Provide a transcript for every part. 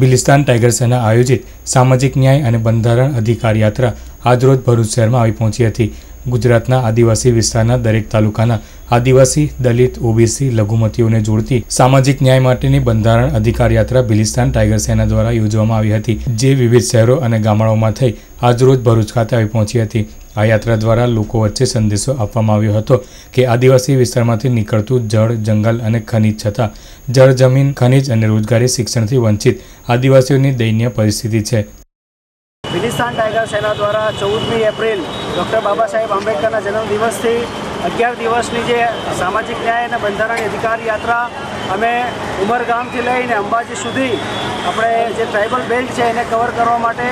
બિલિસ્તાન tiger સેના આયોજિત સામાજિક ન્યાય અને બંધારણ અધિકાર યાત્રા આજરોજ ભરૂચ શહેરમાં આવી પહોંચી હતી. ગુજરાતના આદિવાસી વિસ્તારના દરેક તાલુકાના આદિવાસી, દલિત, ઓબીસી લઘુમતીઓને જોડતી સામાજિક ન્યાય માટેની બંધારણ અધિકાર યાત્રા બિલિસ્તાન ટાઈગર સેના દ્વારા યોજવામાં આવી હતી, જે વિવિધ શહેરો અને ગામડાઓમાં થઈ આજરોજ ભરૂચ ખાતે આવી પહોંચી હતી. આ યાત્રા દ્વારા લોકો વચ્ચે સંદેશો આપવામાં આવ્યો હતો કે આદિવાસી વિસ્તારમાંથી નીકળતું જળ, જંગલ અને ખનિજ છતાં જળ, જમીન, ખનિજ અને રોજગારી શિક્ષણથી વંચિત આદિવાસીઓની દયનીય પરિસ્થિતિ છે. બિલિસ્તાન ટાઈગર સેના દ્વારા ચૌદમી એપ્રિલ ડૉક્ટર બાબા સાહેબ આંબેડકરના જન્મદિવસથી અગિયાર દિવસની જે સામાજિક ન્યાય અને બંધારણ અધિકાર યાત્રા અમે ઉમરગામથી લઈને અંબાજી સુધી આપણે જે ટ્રાઇબલ બેલ્ટ છે એને કવર કરવા માટે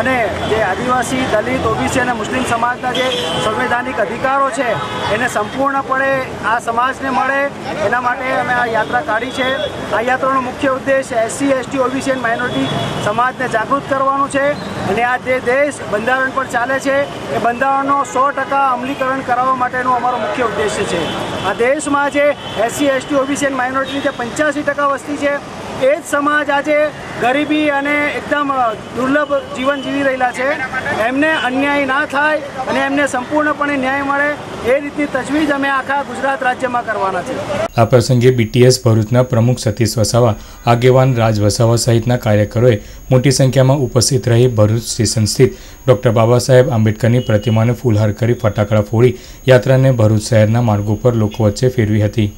અને જે આદિવાસી, દલિત, ઓબીસી અને મુસ્લિમ સમાજના જે સંવૈધાનિક અધિકારો છે, એને સંપૂર્ણપણે આ સમાજને મળે. એના માટે અમે આ યાત્રા કાઢી છે. આ યાત્રાનો મુખ્ય ઉદ્દેશ એસસી, એસટી, ઓબીસી અને માઇનોરિટી સમાજને જાગૃત કરવાનું છે અને આ જે દેશ બંધારણ પર ચાલે છે, એ બંધારણનો સો ટકા અમલીકરણ કરાવવા માટેનો અમારો મુખ્ય ઉદ્દેશ્ય છે. આ દેશમાં જે એસસી, એસટી, ઓબીસી અને માઇનોરિટીની જે પંચ્યાસી ટકા વસ્તી છે એ જ સમાજ આજે ગરીબી અને એકદમ દુર્લભ જીવન જીવી રહેલા છે. એમને અન્યાય ના થાય અને એમને સંપૂર્ણપણે ન્યાય મળે એ રીતની તજવીજ અમે આખા ગુજરાત રાજ્યમાં કરવાના છે. આ પ્રસંગે બીટીએસ ભરૂચના પ્રમુખ સતીશ વસાવા, આગેવાન રાજ વસાવા સહિતના કાર્યકરોએ મોટી સંખ્યામાં ઉપસ્થિત રહી ભરૂચ સ્ટેશન સ્થિત ડોક્ટર બાબા સાહેબ આંબેડકરની પ્રતિમાને ફૂલહાર કરી ફટાકડા ફોડી યાત્રાને ભરૂચ શહેરના માર્ગો પર લોકો વચ્ચે ફેરવી હતી.